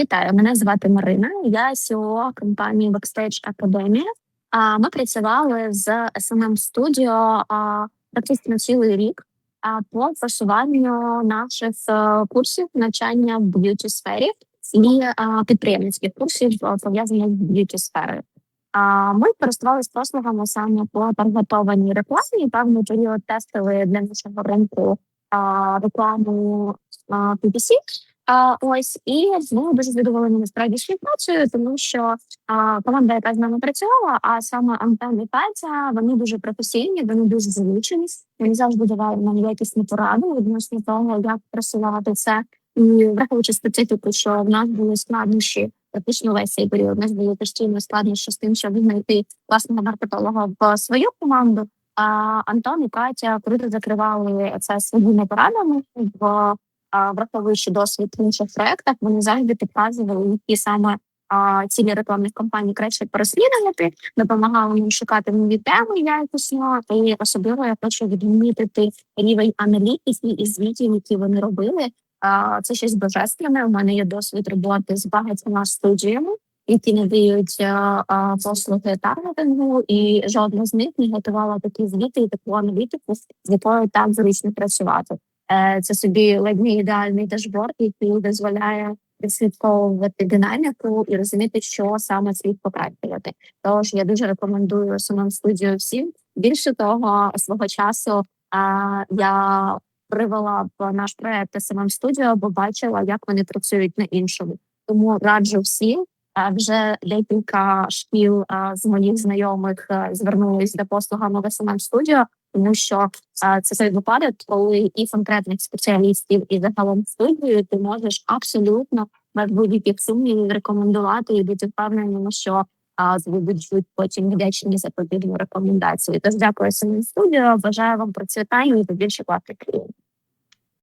Вітаю, мене звати Марина. Я CEO компанії Backstage Academy. Ми працювали з smm Studio практично цілий рік по просуванню наших е, курсів навчання в б'юті сфері і підприємницьких курсів е, пов'язаних з б'юті сферою. Ми користувалися послугами саме по таргетованій рекламі. Певний період тестили для нашого ринку рекламу PPC. А, ось і ми дуже задоволені насправді співпрацею, тому що а, команда, яка з нами працювала, а саме Антон і Петя, вони дуже професійні, вони дуже залучені. Вони завжди давали нам якісні поради відносно того, як просувати це. І враховуючи специфіку, що в нас були складнощі практично весь цей період. У нас було постійно складнощі з тим, щоб знайти власного маркетолога в свою команду. А Антон і Катя круто закривали це своїми порадами в враховуючи досвід в інших проектах, вони завжди підказували, які саме цілі рекламних кампаній краще переслідувати, допомагали їм шукати нові теми якісно. І особливо я хочу відмітити рівень аналітики і звітів, які вони робили. Це щось божественне. У мене є досвід роботи з багатьма студіями. Які надають послуги таргетингу, і жодна з них не готувала такі звіти і таку аналітику, з якою так зручно працювати. Е, це собі ледь не ідеальний дашборд, який дозволяє відслідковувати динаміку і розуміти, що саме слід покращувати. Тож я дуже рекомендую самому студію всім. Більше того, свого часу а, я привела в наш проект SMM Studio, бо бачила, як вони працюють на іншому. Тому раджу всім. Вже декілька шкіл з моїх знайомих звернулись до послугами в SMM Studio, тому що це той випадок, коли і конкретних спеціалістів, і загалом студію ти можеш абсолютно без будь-яких сумнівів рекомендувати і бути впевненими, що будуть потім вдячні за подібну рекомендацію. Тож дякую самим студію. Бажаю вам процвітання і побільше класних клієнтів.